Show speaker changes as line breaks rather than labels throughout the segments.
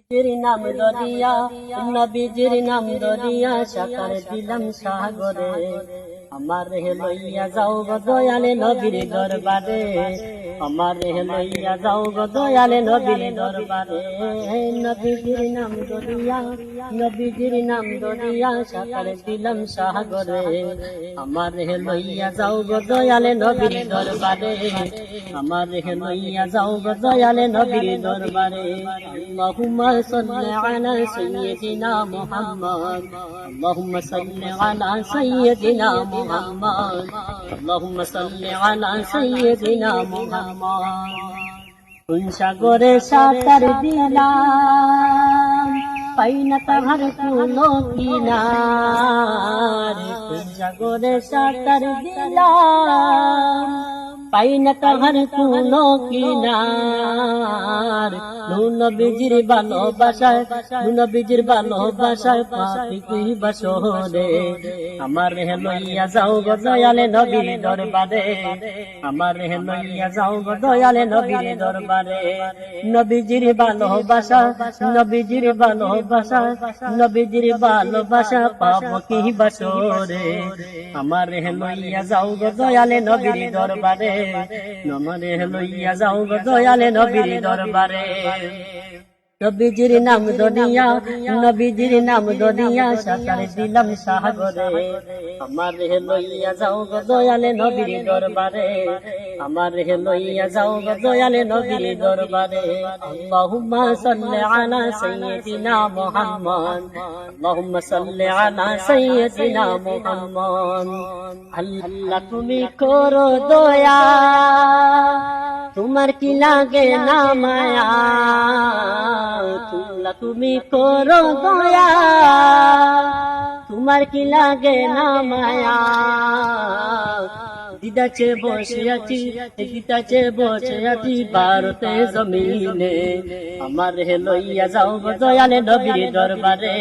নবীজির নাম দরিয়া নবীজির নাম দরিয়া সাকার দিলাম সাগরে। আমার হে লইয়া যাও গো দয়ালে নবীর দরবারে। আমার লইয়া যাও গো দয়ালে নবীর দরবারে। নবীজির নাম দরিয়া, নবীজির নাম দরিয়া, সাঁতারে দিলাম সাগরে। আমার লইয়া যাও গো দয়ালে নবীর দরবারে। আমার লইয়া যাও গো দয়ালে নবীর দরবারে। আল্লাহুম্মা সাল্লি আলা সাইয়্যিদিনা মুহাম্মদ। আল্লাহুম্মা সাল্লি আলা সাইয়্যিদিনা মুহাম্মদ। আল্লাহুম্মা সাল্লি আলা সাইয়্যিদিনা মুহাম্মদ। আমার সাগরে সাঁতার দিলাম পাই না তাহার কোনো কিনা সাগরে সাঁতার দিলাম পাই ভালোবাসায় নুন বিজির ভালোবাসায় পাপি তুই বাসরে। আমার হে লইয়া যাও গো দয়ালে নবীর দরবারে। আমার হে লইয়া যাও গো দয়ালে নবীর দরবারে। নবীজির ভালোবাসা নবীজির ভালোবাসা নবীজির ভালোবাসা পাবো কি বাসরে। আমার হে লইয়া যাও গো দয়ালে নবীর দরবারে। আমার হে লইয়া যাও গো দয়ালে নবীর দরবারে। নবীজির নাম দনিয়া নবীজির নাম দনিয়া, সাঁতার দিলাম সাগরে। আমার হে লইয়া যাও গো দয়ালে নবীর দরবারে। আমার হে লইয়া যাও গো দয়ালে নবীর দরবারে। আল্লাহুম্মা সাল্লি আলা সাইয়্যিদিনা মুহাম্মদ। আল্লাহুম্মা সাল্লি আলা সাইয়্যিদিনা মুহাম্মদ। আল্লাহ তুমি করো দয়া। তোমার কি লাগে না মায়া? তোমরা তুমি করো দয়া। তোমার কি লাগে না মায়া? দিদাচে বসে আছি দিদাচে বসে আছি ভারতে জমিনে। আমার হে লইয়া যাও গো দয়ালে নবীর দরবারে।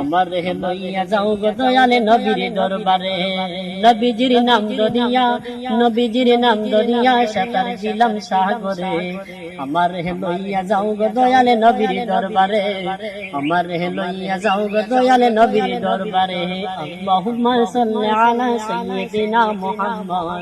আমার হে লইয়া যাও গো দয়ালে নবীর দরবারে। নবীজির নাম দরিয়া নবীজির নাম দরিয়া সাঁতার দিলাম সাগরে। আমার হে লইয়া যাও গো দয়ালে নবীর দরবারে। আমার হে লইয়া যাও গো দয়ালে নবীর দরবারে। আল্লাহুম্মা সাল্লি আলা সাইয়্যিদিনা মুহাম্মদ।